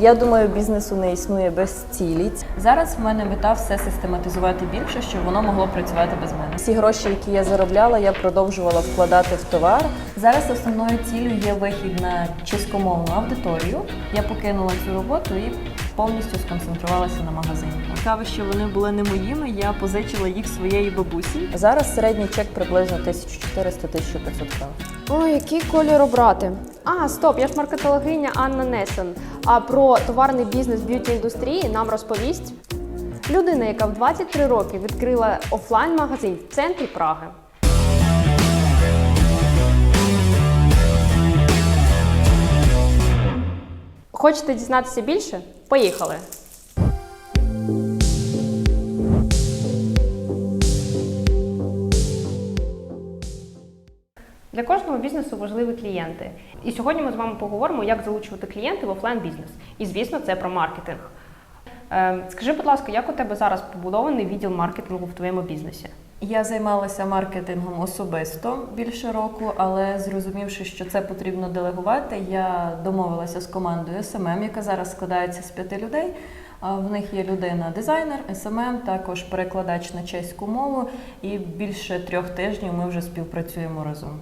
Я думаю, бізнесу не існує без цілі. Зараз в мене мета все систематизувати більше, щоб воно могло працювати без мене. Всі гроші, які я заробляла, я продовжувала вкладати в товар. Зараз основною цілею є вихід на чеськомовну аудиторію. Я покинула цю роботу і повністю сконцентрувалася на магазині. Цікаво, що вони були не моїми. Я позичила їх своєї бабусі. Зараз середній чек приблизно 1400-1500 гривень. Ой, який колір обрати? А, стоп, я ж маркетологиня Анна Несен. А про товарний бізнес б'юті індустрії нам розповість людина, яка в 23 роки відкрила офлайн-магазин в центрі Праги. Хочете дізнатися більше? Поїхали! Для кожного бізнесу важливі клієнти. І сьогодні ми з вами поговоримо, як залучувати клієнтів в офлайн бізнес. І звісно, це про маркетинг. Е, скажи, будь ласка, як у тебе зараз побудований відділ маркетингу в твоєму бізнесі? Я займалася маркетингом особисто більше року, але зрозумівши, що це потрібно делегувати, я домовилася з командою СММ, яка зараз складається з п'яти людей. В них є людина дизайнер, СММ, також перекладач на чеську мову, і більше трьох тижнів ми вже співпрацюємо разом.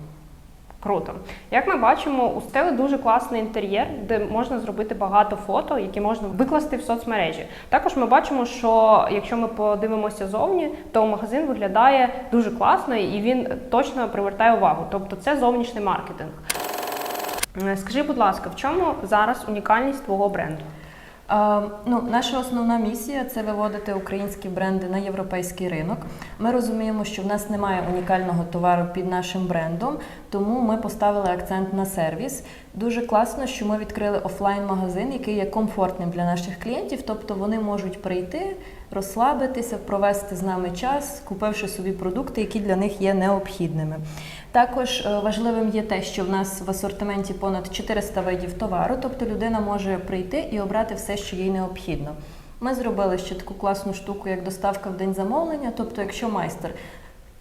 Круто. Як ми бачимо, у стели дуже класний інтер'єр, де можна зробити багато фото, які можна викласти в соцмережі. Також ми бачимо, що якщо ми подивимося зовні, то магазин виглядає дуже класно і він точно привертає увагу. Тобто це зовнішній маркетинг. Е, Скажи, будь ласка, в чому зараз унікальність твого бренду? Ну, наша основна місія це виводити українські бренди на європейський ринок. Ми розуміємо, що в нас немає унікального товару під нашим брендом, тому ми поставили акцент на сервіс. Дуже класно, що ми відкрили офлайн-магазин, який є комфортним для наших клієнтів, тобто вони можуть прийти, розслабитися, провести з нами час, купивши собі продукти, які для них є необхідними. Також е, важливим є те, що в нас в асортименті понад 400 видів товару, тобто людина може прийти і обрати все, що їй необхідно. Ми зробили ще таку класну штуку, як доставка в день замовлення. Тобто, якщо майстер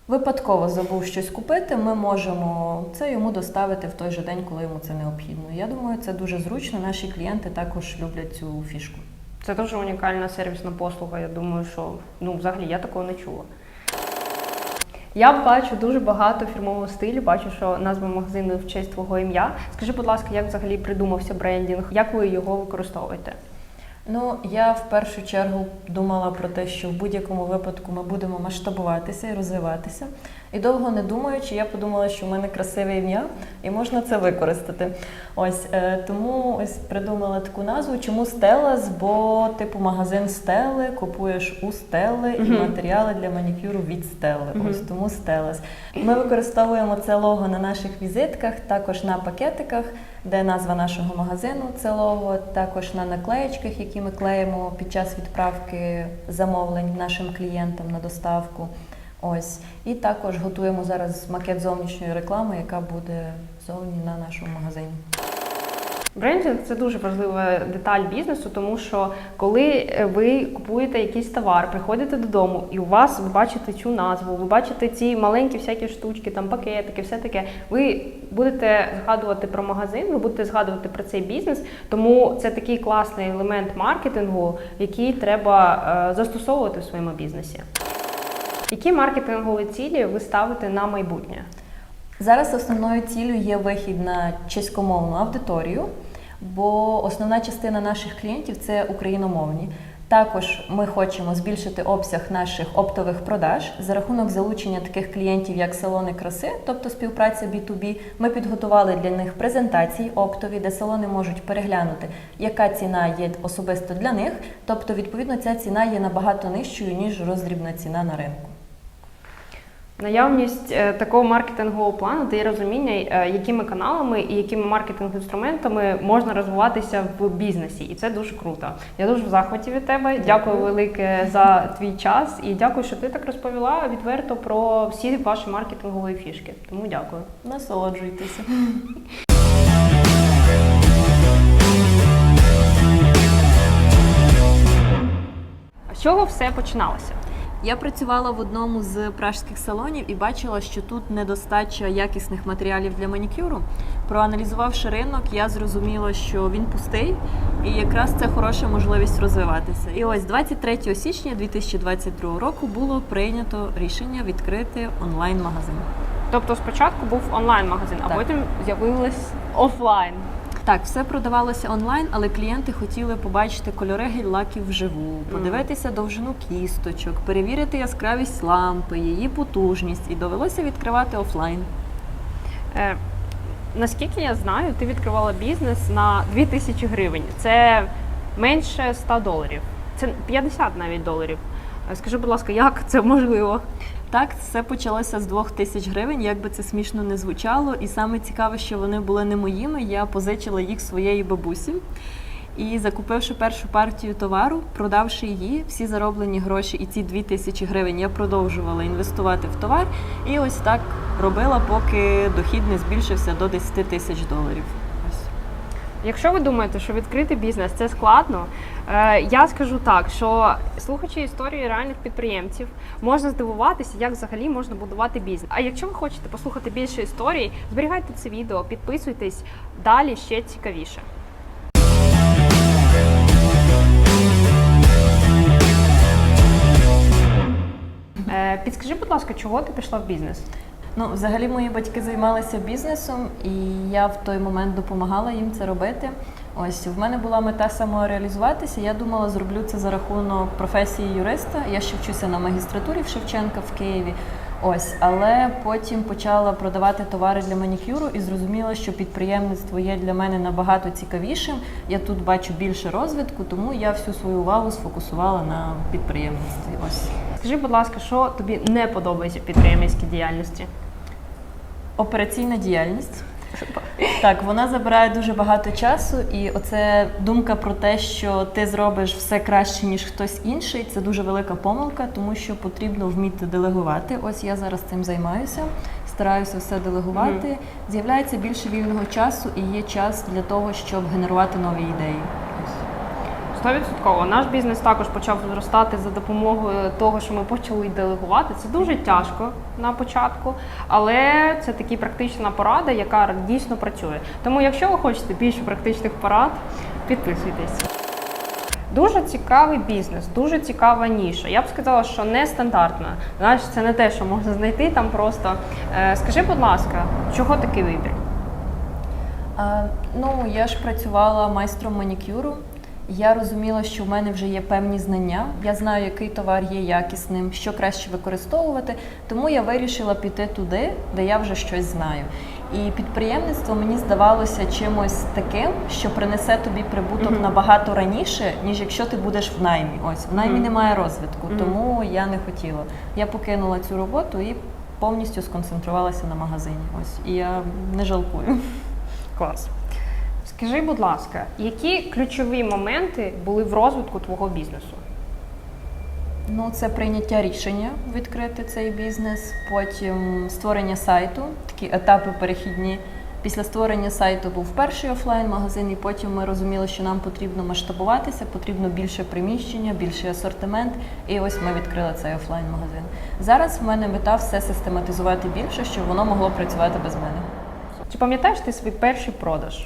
випадково забув щось купити, ми можемо це йому доставити в той же день, коли йому це необхідно. Я думаю, це дуже зручно. Наші клієнти також люблять цю фішку. Це дуже унікальна сервісна послуга. Я думаю, що ну взагалі я такого не чула. Я бачу дуже багато фірмового стилю, бачу, що назва магазину в честь твого ім'я. Скажи, будь ласка, як взагалі придумався брендінг? Як ви його використовуєте? Ну, я в першу чергу думала про те, що в будь-якому випадку ми будемо масштабуватися і розвиватися. І довго не думаючи, я подумала, що в мене красиве ім'я і можна це використати. Ось е, тому ось придумала таку назву. Чому Стелас? Бо типу магазин Стели, купуєш у Стели і матеріали для манікюру від Стели. Ось тому Стелас. Ми використовуємо це лого на наших візитках, також на пакетиках, де назва нашого магазину це лого, також на наклеєчках, які ми клеїмо під час відправки замовлень нашим клієнтам на доставку. Ось і також готуємо зараз макет зовнішньої реклами, яка буде зовні на нашому магазині. Брендінг це дуже важлива деталь бізнесу, тому що коли е, ви купуєте якийсь товар, приходите додому, і у вас ви бачите цю назву, ви бачите ці маленькі всякі штучки, там пакетики, все таке. Ви будете згадувати про магазин, ви будете згадувати про цей бізнес. Тому це такий класний елемент маркетингу, який треба е, застосовувати в своєму бізнесі. Які маркетингові цілі ви ставите на майбутнє? Зараз основною ціллю є вихід на чеськомовну аудиторію, бо основна частина наших клієнтів це україномовні. Також ми хочемо збільшити обсяг наших оптових продаж за рахунок залучення таких клієнтів, як салони краси, тобто співпраця B2B. Ми підготували для них презентації оптові, де салони можуть переглянути, яка ціна є особисто для них. Тобто, відповідно, ця ціна є набагато нижчою ніж роздрібна ціна на ринку. Наявність е, такого маркетингового плану дає розуміння, е, якими каналами і якими маркетинг-інструментами можна розвиватися в бізнесі, і це дуже круто. Я дуже в захваті від тебе. Дякую велике за твій час і дякую, що ти так розповіла відверто про всі ваші маркетингові фішки. Тому дякую. Насолоджуйтеся. З чого все починалося? Я працювала в одному з пражських салонів і бачила, що тут недостача якісних матеріалів для манікюру. Проаналізувавши ринок, я зрозуміла, що він пустий, і якраз це хороша можливість розвиватися. І ось 23 січня 2022 року було прийнято рішення відкрити онлайн-магазин. Тобто спочатку був онлайн-магазин, а Так. потім з'явилось офлайн. Так, все продавалося онлайн, але клієнти хотіли побачити кольори гель-лаків вживу, подивитися довжину кісточок, перевірити яскравість лампи, її потужність, і довелося відкривати офлайн. Е, наскільки я знаю, ти відкривала бізнес на 2000 гривень. Це менше 100 доларів. Це 50 навіть доларів. Е, Скажи, будь ласка, як це можливо? Так, все почалося з двох тисяч гривень, як би це смішно не звучало. І саме цікаве, що вони були не моїми. Я позичила їх своєї бабусі. І закупивши першу партію товару, продавши її, всі зароблені гроші і ці дві тисячі гривень я продовжувала інвестувати в товар. І ось так робила, поки дохід не збільшився до 10 тисяч доларів. Якщо ви думаєте, що відкрити бізнес це складно, е, я скажу так, що слухаючи історії реальних підприємців, можна здивуватися, як взагалі можна будувати бізнес. А якщо ви хочете послухати більше історій, зберігайте це відео, підписуйтесь, далі ще цікавіше. Е, Підскажи, будь ласка, чого ти пішла в бізнес? Ну, взагалі, мої батьки займалися бізнесом, і я в той момент допомагала їм це робити. Ось в мене була мета самореалізуватися. Я думала, зроблю це за рахунок професії юриста. Я ще вчуся на магістратурі в Шевченка в Києві. Ось, але потім почала продавати товари для манікюру і зрозуміла, що підприємництво є для мене набагато цікавішим. Я тут бачу більше розвитку, тому я всю свою увагу сфокусувала на підприємництві. Ось. Скажи, будь ласка, що тобі не подобається в підприємницькій діяльності? Операційна діяльність. Так, вона забирає дуже багато часу, і оце думка про те, що ти зробиш все краще, ніж хтось інший, це дуже велика помилка, тому що потрібно вміти делегувати. Ось я зараз цим займаюся, стараюся все делегувати. З'являється більше вільного часу і є час для того, щоб генерувати нові ідеї. Ось. Стовідсотково. Наш бізнес також почав зростати за допомогою того, що ми почали делегувати. Це дуже тяжко на початку, але це такі практична порада, яка дійсно працює. Тому, якщо ви хочете більше практичних порад, підписуйтесь. Дуже цікавий бізнес, дуже цікава ніша. Я б сказала, що не стандартна. Знаєш, це не те, що можна знайти там просто. Е, скажи, будь ласка, чого такий вибір? Ну, я ж працювала майстром манікюру. Я розуміла, що в мене вже є певні знання. Я знаю, який товар є якісним, що краще використовувати. Тому я вирішила піти туди, де я вже щось знаю. І підприємництво мені здавалося чимось таким, що принесе тобі прибуток Мгм. набагато раніше, ніж якщо ти будеш в наймі. Ось в наймі Мгм. немає розвитку, тому я не хотіла. Я покинула цю роботу і повністю сконцентрувалася на магазині. Ось і я не жалкую. Клас. Скажи, будь ласка, які ключові моменти були в розвитку твого бізнесу? Ну, це прийняття рішення відкрити цей бізнес, потім створення сайту, такі етапи перехідні. Після створення сайту був перший офлайн-магазин, і потім ми розуміли, що нам потрібно масштабуватися, потрібно більше приміщення, більший асортимент. І ось ми відкрили цей офлайн-магазин. Зараз в мене мета все систематизувати більше, щоб воно могло працювати без мене. Чи пам'ятаєш ти свій перший продаж?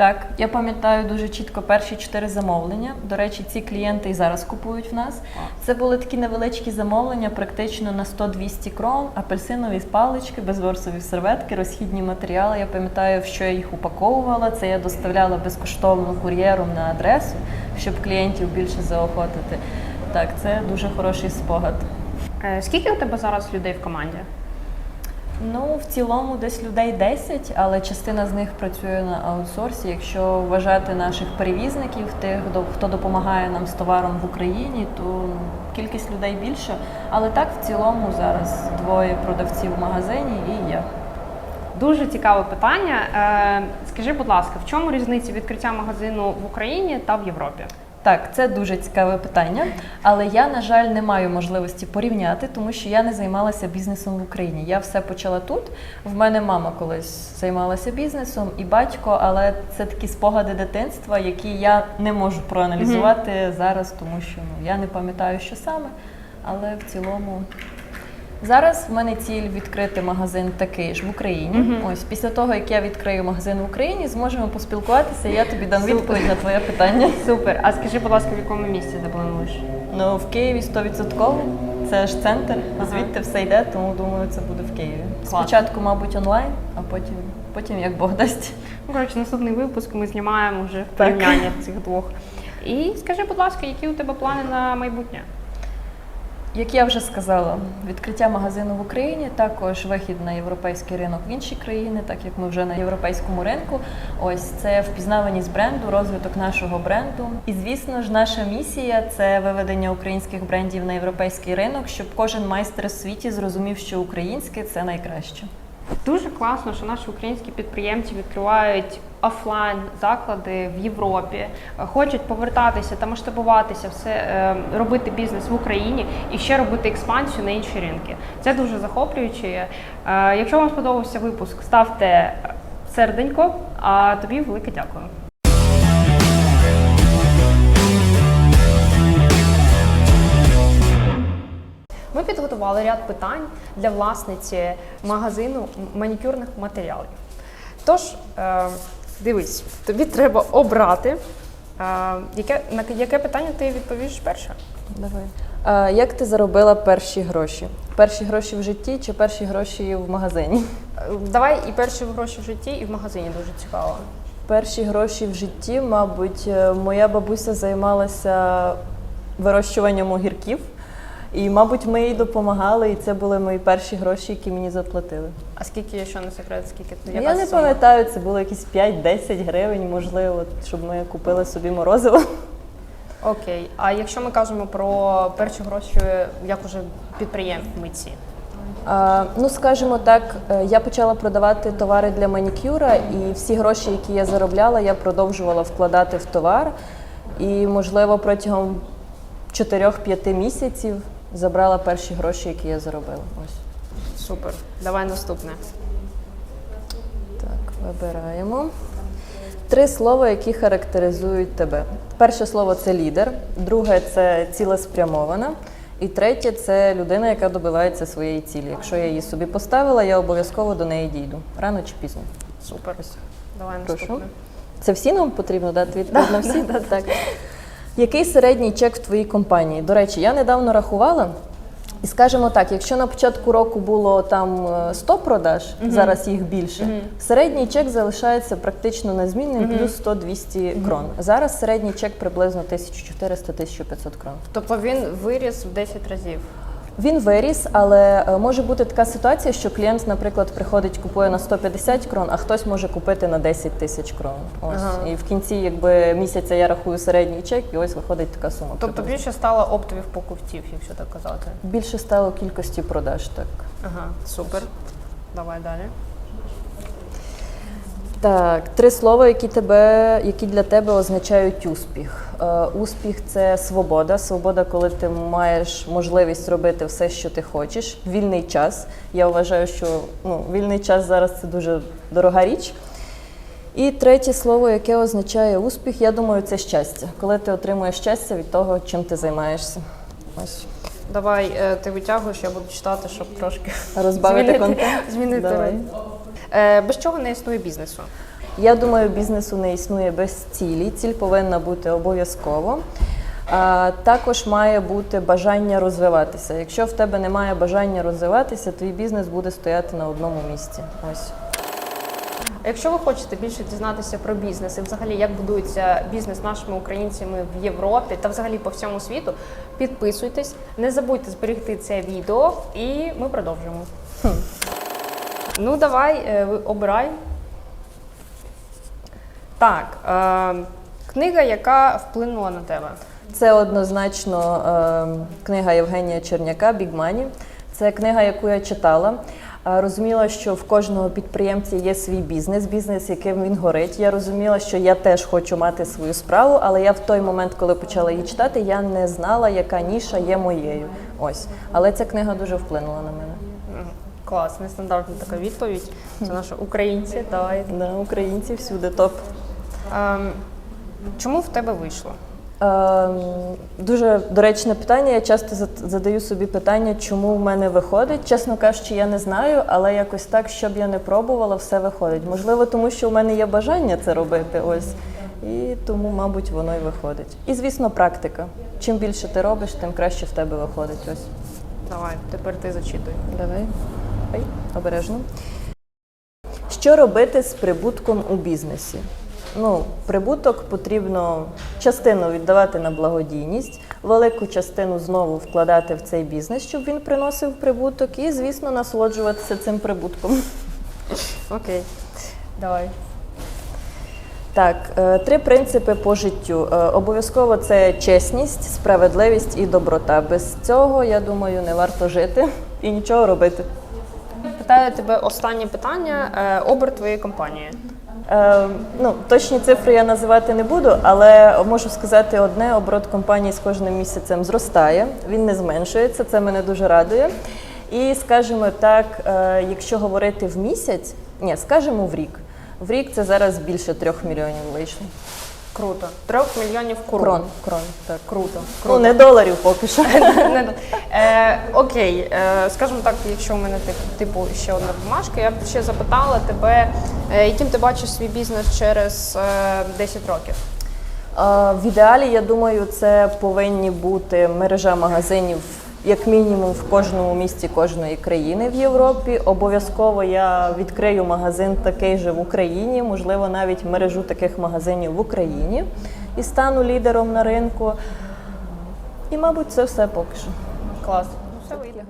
Так, я пам'ятаю дуже чітко перші чотири замовлення. До речі, ці клієнти і зараз купують в нас. Це були такі невеличкі замовлення, практично на 100-200 крон, апельсинові палички, безворсові серветки, розхідні матеріали. Я пам'ятаю, в що я їх упаковувала. Це я доставляла безкоштовно кур'єром на адресу, щоб клієнтів більше заохотити. Так, це дуже хороший спогад. Е, Скільки у тебе зараз людей в команді? Ну, в цілому десь людей 10, але частина з них працює на аутсорсі. Якщо вважати наших перевізників, тих, хто- допомагає нам з товаром в Україні, то ну, кількість людей більша. Але так, в цілому зараз двоє продавців в магазині і я. Дуже цікаве питання. Е, Скажи, будь ласка, в чому різниця відкриття магазину в Україні та в Європі? Так, це дуже цікаве питання, але я, на жаль, не маю можливості порівняти, тому що я не займалася бізнесом в Україні. Я все почала тут. В мене мама колись займалася бізнесом і батько, але це такі спогади дитинства, які я не можу проаналізувати зараз, тому що ну, я не пам'ятаю, що саме. Але в цілому зараз в мене ціль відкрити магазин такий ж в Україні. Ось після того, як я відкрию магазин в Україні, зможемо поспілкуватися. Я тобі дам Супер. відповідь на твоє питання. Супер. А скажи, будь ласка, в якому місці ти плануєш? Ну в Києві 100%. Це ж центр, звідти все йде, тому думаю, це буде в Києві. Класно. Спочатку, мабуть, онлайн, а потім, потім як Бог дасть. Ну, коротше, наступний випуск ми знімаємо вже Так. порівняння цих двох. І скажи, будь ласка, які у тебе плани на майбутнє? Як я вже сказала, відкриття магазину в Україні, також вихід на європейський ринок в інші країни, так як ми вже на європейському ринку. Ось це впізнаваність бренду, розвиток нашого бренду. І звісно ж, наша місія це виведення українських брендів на європейський ринок, щоб кожен майстер у світі зрозумів, що українське це найкраще. Дуже класно, що наші українські підприємці відкривають офлайн заклади в Європі, е, хочуть повертатися та масштабуватися, все е, робити бізнес в Україні і ще робити експансію на інші ринки. Це дуже захоплююче. Е, Якщо вам сподобався випуск, ставте серденько. А тобі велике дякую. Ми підготували ряд питань для власниці магазину манікюрних матеріалів. Тож, дивись, тобі треба обрати, е, яке, на яке питання ти відповіш перше. Давай. А, як ти заробила перші гроші? Перші гроші в житті чи перші гроші в магазині? Давай і перші гроші в житті, і в магазині дуже цікаво. Перші гроші в житті, мабуть, е, моя бабуся займалася вирощуванням огірків. І, мабуть, ми їй допомагали, і це були мої перші гроші, які мені заплатили. А скільки, якщо не секрет, скільки ти Я не пам'ятаю, це було якісь 5-10 гривень, можливо, щоб ми купили собі морозиво. Окей. А якщо ми кажемо про перші гроші, як уже підприємниці? А, ну, скажімо так, е, я почала продавати товари для манікюра, і всі гроші, які я заробляла, я продовжувала вкладати в товар. І, можливо, протягом 4-5 місяців забрала перші гроші, які я заробила. Ось Супер. Давай наступне. так, вибираємо. Три слова, які характеризують тебе. Перше слово це лідер, друге це цілеспрямована. І третє це людина, яка добивається своєї цілі. Якщо я її собі поставила, я обов'язково до неї дійду. Рано чи пізно. Супер. Давай Прошу. Це всі нам потрібно дати відповідь на всі? так. Який середній чек в твоїй компанії? До речі, я недавно рахувала. І скажімо так, якщо на початку року було там е, 100 продаж, зараз їх більше, середній чек залишається практично незмінним, плюс 100-200 крон. Зараз середній чек приблизно 1400-1500 крон. Тобто він виріс в 10 разів. Він виріс, але е, може бути така ситуація, що клієнт, наприклад, приходить, купує на 150 крон, а хтось може купити на 10 тисяч крон. Ось Ага. і в кінці, якби місяця я рахую середній чек, і ось виходить така сума. Тобто приблизно. більше стало оптових покупців, якщо так казати. більше стало кількості продаж. Так Ага, супер. Давай далі. Так, три слова, які тебе, які для тебе означають успіх. Е, успіх це свобода. Свобода, коли ти маєш можливість робити все, що ти хочеш. Вільний час. Я вважаю, що ну, вільний час зараз це дуже дорога річ. І третє слово, яке означає успіх, я думаю, це щастя. Коли ти отримуєш щастя від того, чим ти займаєшся. Ось Давай е, ти витягуєш, я буду читати, щоб трошки розбавити змінити, контент. змінити. Давай. Е, без чого не існує бізнесу? Я думаю, бізнесу не існує без цілі. Ціль повинна бути обов'язково. Також має бути бажання розвиватися. Якщо в тебе немає бажання розвиватися, твій бізнес буде стояти на одному місці. Ось. Якщо ви хочете більше дізнатися про бізнес і взагалі як будується бізнес нашими українцями в Європі та взагалі по всьому світу, підписуйтесь, не забудьте зберегти це відео, і ми продовжимо. Ну давай, е, обирай. Так, е, книга, яка вплинула на тебе. Це однозначно е, книга Євгенія Черняка Money. Це книга, яку я читала. Е, Розуміла, що в кожного підприємця є свій бізнес, бізнес, яким він горить. Я розуміла, що я теж хочу мати свою справу, але я в той момент, коли почала її читати, я не знала, яка ніша є моєю. Ось. Але ця книга дуже вплинула на мене. Клас, нестандартна така відповідь. Це наші українці. Давай. Да, українці всюди топ. Ем, чому в тебе вийшло? Ем, дуже доречне питання. Я часто задаю собі питання, чому в мене виходить. Чесно кажучи, я не знаю, але якось так, щоб я не пробувала, все виходить. Можливо, тому що в мене є бажання це робити. Ось. І тому, мабуть, воно і виходить. І, звісно, практика. Чим більше ти робиш, тим краще в тебе виходить. Ось. Давай, тепер ти зачитуй. Давай. Ой, обережно. Що робити з прибутком у бізнесі? Ну, прибуток потрібно частину віддавати на благодійність, велику частину знову вкладати в цей бізнес, щоб він приносив прибуток, і, звісно, насолоджуватися цим прибутком. Окей. Давай. Так, е, три принципи по життю. Е, Обов'язково це чесність, справедливість і доброта. Без цього, я думаю, не варто жити і нічого робити. Питаю тебе останнє питання. Е, оберт твоєї компанії. Е, ну, точні цифри я називати не буду, але можу сказати одне: оборот компанії з кожним місяцем зростає, він не зменшується, це мене дуже радує. І скажімо так, е, якщо говорити в місяць, ні, скажімо в рік. В рік це зараз більше трьох мільйонів вийшло. Круто. Трьох мільйонів крон. Крон, крон, так. Круто. Ну, не доларів поки що. Е, окей, е, скажімо так, якщо у мене тип- типу ще одна бумажка, я б ще запитала тебе, е, яким ти бачиш свій бізнес через е, 10 років? А, В ідеалі, я думаю, це повинні бути мережа магазинів, як мінімум, в кожному місті кожної країни в Європі. Обов'язково я відкрию магазин такий же в Україні, можливо, навіть мережу таких магазинів в Україні і стану лідером на ринку. І, мабуть, це все поки що. Клас. Все вийде.